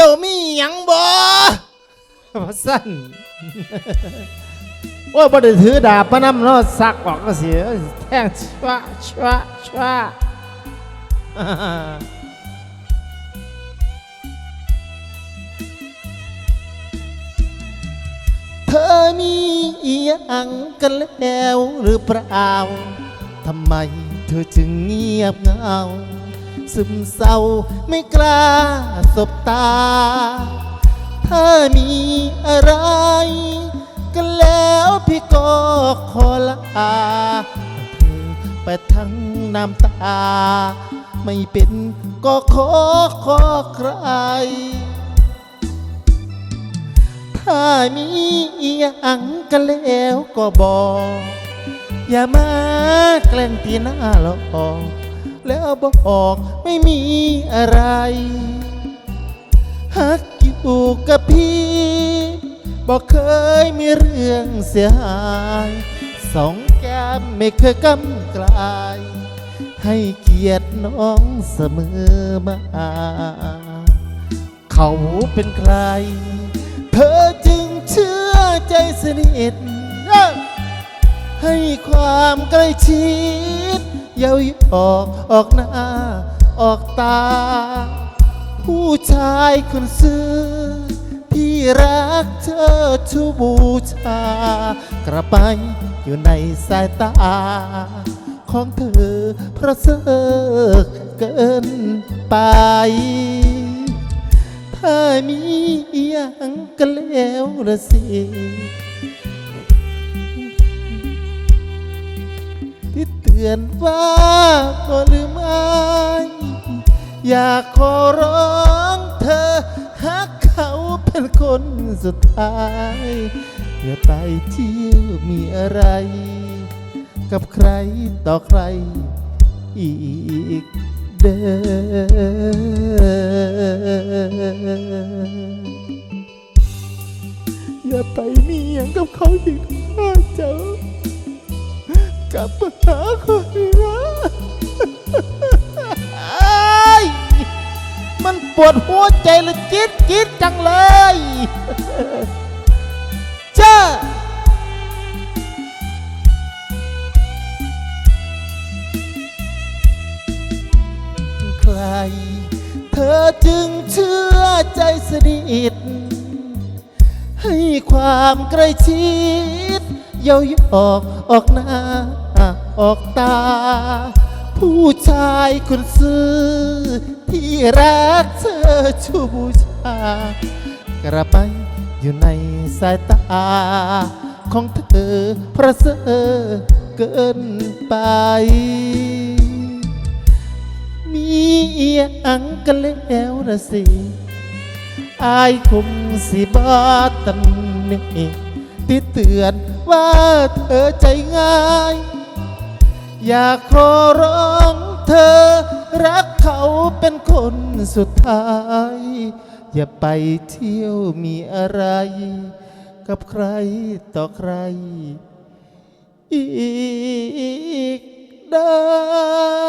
เจ้ามีหยังบ่ว่าสั้นโอ้ยบ่ได้ถือดาบมานำเนาะสักออกก็เสียแทงชวะชวะชวะเธอมีอีหยังกันแล้วหรือเปล่าทำไมเธอจึงเงียบเหงา ซึมเศร้าไม่กล้าสบตา ถ้ามีอะไรกันแล้วพี่ก็ขอลาเธอไปทั้งน้ำตา ไม่เป็นก็ขอขอใคร ถ้ามีอีหยังกันแล้วก็บอก อย่ามาแกล้งตีหน้าหลอก แล้วบอกไม่มีอะไรฮักอยู่กับพี่ บอกเคยมีเรื่องเสียหายสองแก้มไม่เคยกำกลาย ให้เกียรติน้องเสมอมา เขาเป็นใคร เธอจึงเชื่อใจสนิทให้ความใกล้ชิด เย้ายออกออกหน้า ออกตา ผู้ชายคนซื้อ ที่รักเธอชูบูชา กระไปอยู่ในสายตา ของเธอเพราะเสกเกินไป ถ้ามีอหยังกันแล้วละสิ ที่เตือนว่าก็ลืมอายอยากขอร้องเธอหักเขาเป็นคนสุดท้ายอย่าไปเที่ยวมีอะไร กับใครต่อใครอีกเด้ออย่าไปมีอย่างกับเขาอีกนะเจ้ากลับมาหา คนนะอ้ายมันปวดหัวใจเลยจี๊ดจี๊ดจังเลยเจ้าใคร เธอจึงเชื่อใจสนิทให้ความใกล้ชิด เย้ายออกออกหน้าออกตา ผู้ชายคนซื้อ ที่รักเธอชูบูชากระไปอยู่ในสายตา ของเธอประเสริฐเกินไป มีเอียงกันแล้วละสิอายคงสิบาตันนี่ที่เตือน ว่าเธอใจง่าย อยากขอร้องเธอ รักเขาเป็นคนสุดท้าย อย่าไปเที่ยวมีอะไร กับใครต่อใคร อีกได้